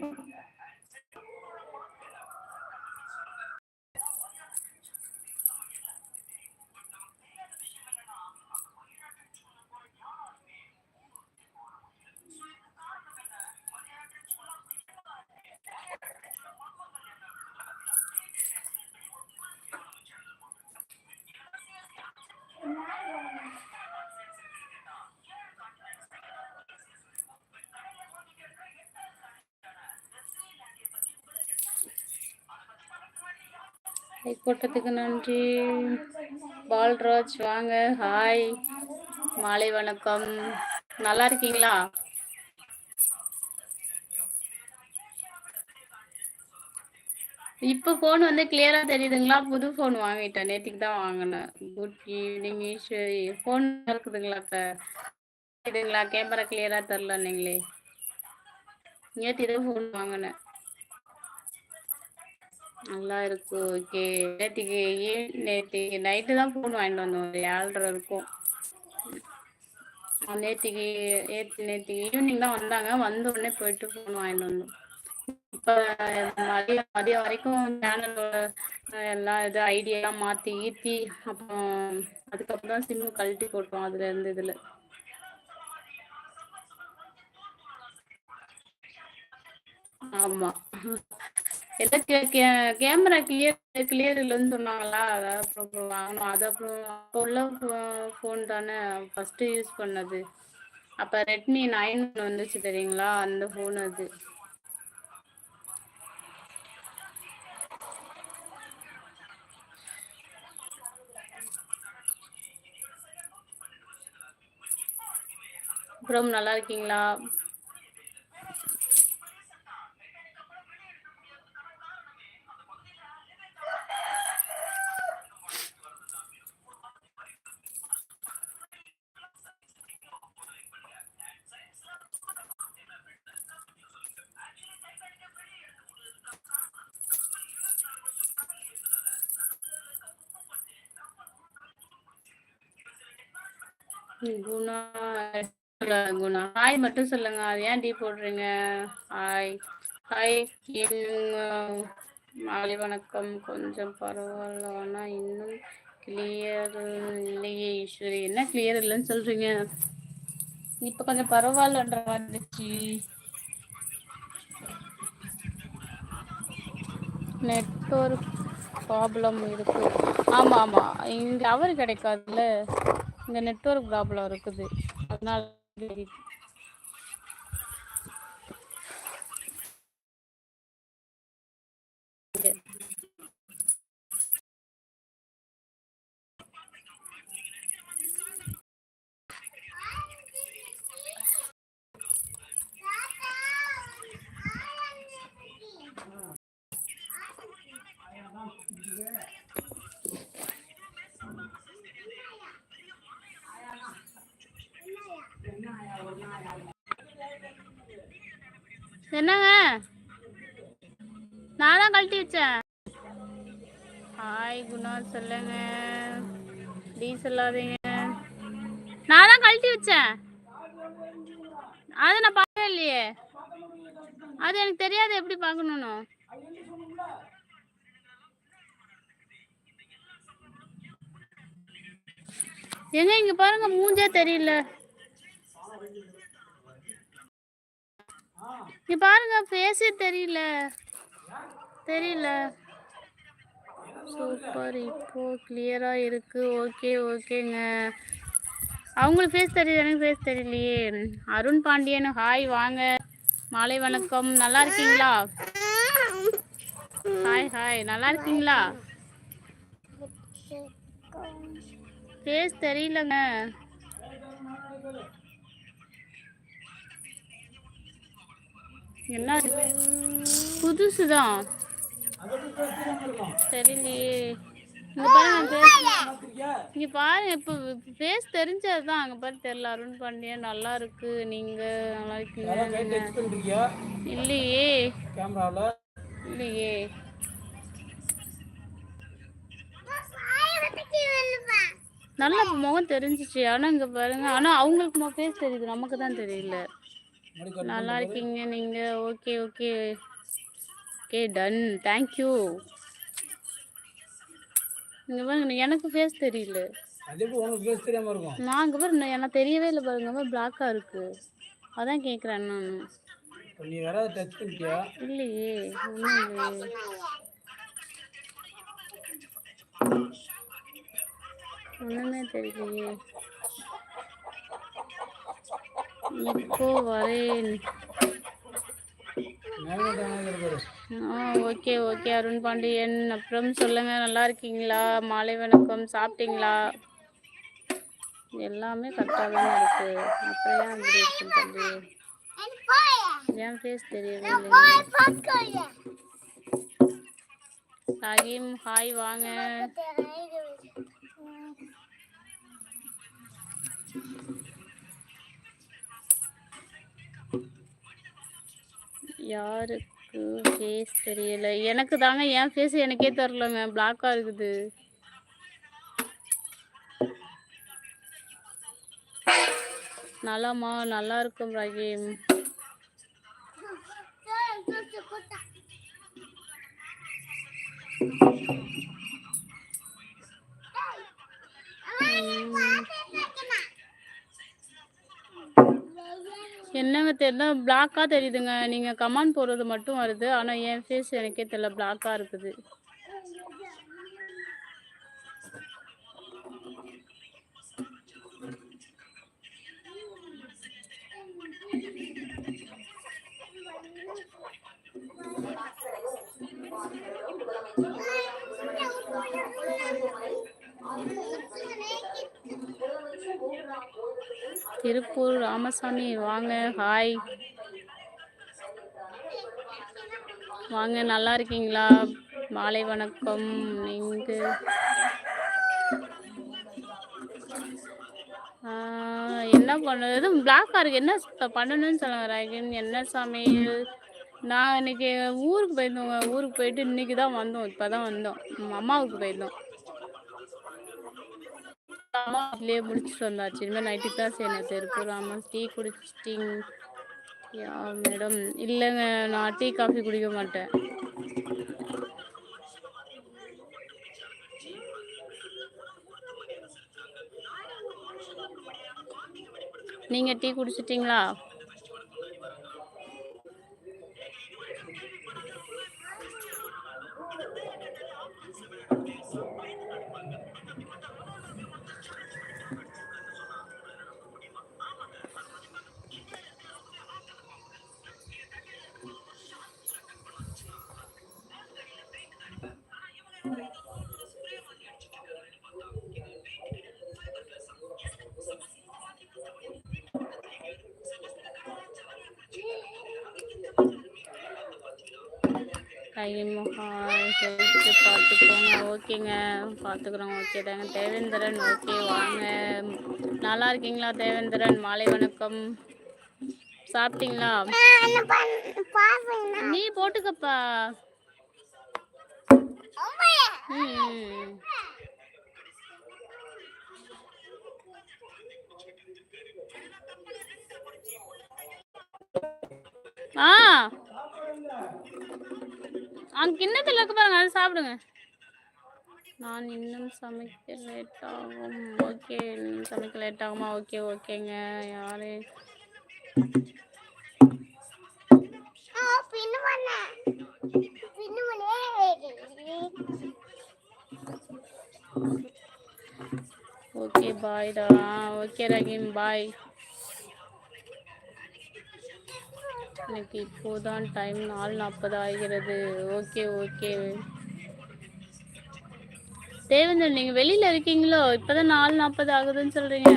Thank you. கூட்டத்துக்கு நன்றி. பால்ராஜ் வாங்க. ஹாய் மாலை வணக்கம். நல்லா இருக்கீங்களா? இப்போ ஃபோன் வந்து கிளியரா தெரியுதுங்களா? புது ஃபோன் வாங்கிட்டேன். நேற்றுக்கு தான் வாங்கினேன். குட் ஈவினிங் ஈஸ்வரி ஃபோன் இருக்குதுங்களா இப்போ? இதுங்களா கேமரா கிளியரா தெரில நீங்களே. நேற்று தான் ஃபோன் வாங்கினேன். நல்லா இருக்கு ஓகே. நேற்றுக்கு நேற்றுக்கு நைட்டு தான் ஃபோன் வாங்கிட்டு வந்தோம். ஒரு ஏழரை இருக்கும். நேற்றுக்கு ஏற்று நேற்றுக்கு ஈவினிங் தான் வந்தாங்க. வந்த உடனே போயிட்டு ஃபோன் வாங்கிட்டு வந்தோம். இப்போ மதியம் மதியம் வரைக்கும் சேனலோட எல்லாம் இது ஐடியா மாற்றி ஈத்தி அப்புறம் அதுக்கப்புறம் தான் சிம்மு கழட்டி போட்டோம் அதுல இருந்து இதில். ஆமாம் எல்லாம் கே கே கேமரா கிளியர் கிளியர் இல்லைன்னு சொன்னாங்களா? அதான் அப்புறம் வாங்கணும் அது அப்புறம் அப்போ உள்ள ஃபோன் தானே ஃபஸ்ட்டு யூஸ் பண்ணது. அப்போ ரெட்மி நைன் ஒன்று வந்துச்சு தெரியுங்களா? அந்த ஃபோன் அது. அப்புறம் நல்லா இருக்கீங்களா? குணா குணா ஹாய் மட்டும் சொல்லுங்க. அது ஏன் டீ போடுறீங்க ஹாய் ஹாய் மாலை வணக்கம். கொஞ்சம் பரவாயில்ல. ஆனா இன்னும் கிளியர் இல்லையே ஈஸ்வரி. என்ன கிளியர் இல்லைன்னு சொல்றீங்க? இப்ப கொஞ்சம் பரவாயில்லன்ற வந்துச்சு நெட்ஒர்க் ப்ராப்ளம் இருக்கு. ஆமா ஆமா. இங்க அவர் கிடைக்காதுல்ல. இங்கே நெட்ஒர்க் ப்ராப்ளம் இருக்குது. அதனால என்னங்க? நான் தான் கழட்டி வச்சேன். ஹாய் குணா சொல்லுங்க. டீ சொல்லாதீங்க நான் தான் கழட்டி வச்சேன். அதை நான் பார்க்கவே இல்லையே. அது எனக்கு தெரியாது எப்படி பார்க்கணும்னு. எங்க இங்க பாருங்க மூஞ்சே தெரியல. இங்க பாருங்க ஃபேஸே தெரியல. தெரியல. சூப்பர் இப்போ கிளியரா இருக்கு. ஓகே ஓகேங்க அவங்களுக்கு ஃபேஸ் தெரியல எனக்கு ஃபேஸ் தெரியலையே. அருண் பாண்டியன் ஹாய் வாங்க. மாலை வணக்கம். நல்லா இருக்கீங்களா? ஹாய் ஹாய் நல்லா இருக்கீங்களா? ஃபேஸ் தெரியலங்க. என்ன? புதுசு தான் தெரியலையே. இங்க பாருங்க இங்க பாருங்க இப்போ ஃபேஸ் தெரிஞ்சது தான் அங்க பாரு தெரியல. அருண் பாண்டியா நல்லா இருக்கு. நீங்க நல்லா இருக்கீங்க. இல்லையே. இல்லையே. நல்ல முகம் தெரிஞ்சிச்சு. ஆனா இங்க பாருங்க. ஆனா அவங்களுக்கு ஃபேஸ் தெரியுது. நமக்கு தான் தெரியல. நல்லா இருக்கீங்க நீங்க. Okay okay. Okay done thank you இங்க பாருங்க எனக்கு ஃபேஸ் தெரியல. நான் இங்க பாருங்க எனக்கு தெரியவே இல்லை பாருங்க பிளாக்கா இருக்கு. அதான் கேக்குறேன் நான். நீ வேற டச் பண்ணிட்டியா? இல்லையே இல்லையே. ஒண்ணுமே தெரியலையே. இப்போ வரேன். ஆ ஓகே ஓகே அருண் பாண்டியன். அப்புறம் சொல்லுங்க நல்லா இருக்கீங்களா? மாலை வணக்கம் சாப்பிட்டீங்களா? எல்லாமே கரெக்டாக தான் இருக்கு. அப்புறம் ஏன் அப்படி இருக்கு தம்பி? என் ஃபேஸ் தெரியவே இல்லை ரஹீம் ஹாய் வாங்க. யாருக்கு ஃபேஸ் தெரியல. எனக்கு தாங்க என் ஃபேஸ் எனக்கே தெரிலங்க பிளாக்காக இருக்குது. நலமா நல்லா இருக்கும் ரஹீம் என்னங்க தெரியல பிளாக்காக தெரியுதுங்க. நீங்கள் கமெண்ட் போடுறது மட்டும் வருது. ஆனால் என் ஃபேஸ் எனக்கே தெரியல பிளாக்காக இருக்குது. திருப்பூர் ராமசாமி. வாங்க ஹாய் வாங்க நல்லா இருக்கீங்களா? மாலை வணக்கம். இங்கு. என்ன பண்ணுறது எதுவும் பிளாக்காக இருக்கு என்ன பண்ணணும்னு சொல்லுங்க ராகின் என்ன சமையல்? நான் இன்னைக்கு ஊருக்கு போயிருந்தோங்க. ஊருக்கு போயிட்டு இன்னைக்கு தான் வந்தோம். இப்போ தான் வந்தோம். அம்மாவுக்கு போயிருந்தோம். அம்மா வீட்லயே முடிச்சுட்டு வந்தாச்சு. இனிமேல் நைட்டுக்கு தான் செய்யணும். திருப்பூர் ஆமா டீ குடிச்சிட்டிங். யா மேடம் இல்லைங்க நான் டீ காஃபி குடிக்க மாட்டேன். நீங்க டீ குடிச்சிட்டிங்களா? டைம் ஹெல்த்து பார்த்துக்கோங்க ஓகேங்க. பார்த்துக்குறோம். ஓகே தாங்க. தேவேந்திரன் ஓகே. வாங்க. நல்லா இருக்கீங்களா தேவேந்திரன்? மாலை வணக்கம். சாப்பிட்டீங்களா? நீ போட்டுக்கப்பா. ஆ. அங்க கிண்ணத்துல இருக்கு பாருங்க அதை சாப்பிடுங்க. நான் இன்னும் சமைக்க லேட் ஆகும். ஓகே இன்னும் சமைக்க லேட் ஆகுமா? ஓகே ஓகேங்க யாரு? ஓகே பாய்டா ஓகே ரஹீம் பாய் எனக்கு இப்போதான் டைம் நாலு நாற்பது ஆகிறது. ஓகே ஓகே தேவேந்தர் நீங்க வெளியில இருக்கீங்களோ? இப்பதான் நாலு நாற்பது ஆகுதுன்னு சொல்றீங்க.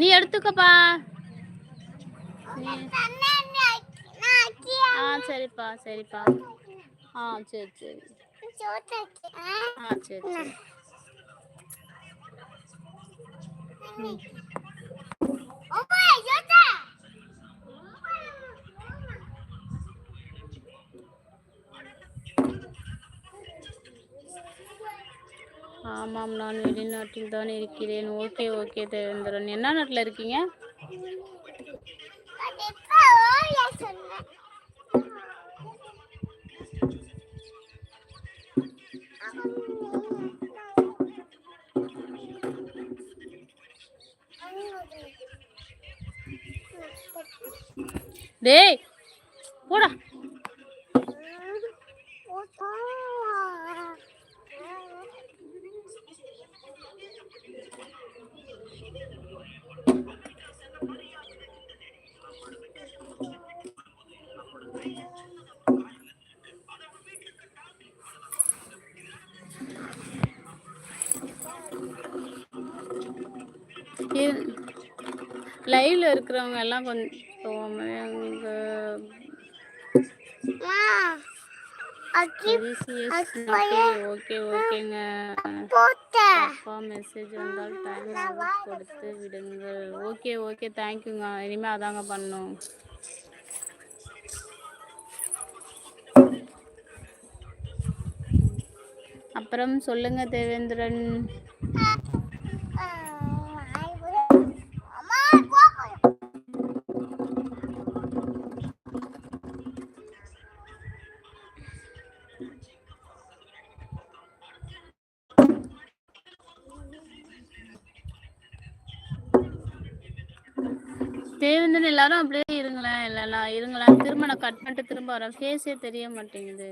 நீ எடுத்துக்கப்பா. நீ ஆ சரிப்பா சரிப்பா. ஆ சரி சரி. ஆ சரி சரி. ஆமாம் நான் வெளிநாட்டில் தான் இருக்கிறேன். Okay okay Devendran. என்ன நாட்டில் இருக்கீங்க? டேய் போடா. லைவ்ல இருக்கிறவங்க எல்லாம் கொஞ்சம் எங்க ஓகே ஓகேங்க. அப்பா மெசேஜ் வந்தால் டைம் கொடுத்து விடுங்கள். ஓகே ஓகே தேங்க்யூங்க இனிமே அதாங்க பண்ணும் அப்புறம் சொல்லுங்க தேவேந்திரன். எல்லாரும் அப்படியே இருங்களேன் இல்லைன்னா இருங்களேன். திரும்ப நான் கட் பண்ணிட்டு திரும்ப வரேன். ஃபேஸே தெரிய மாட்டேங்குது.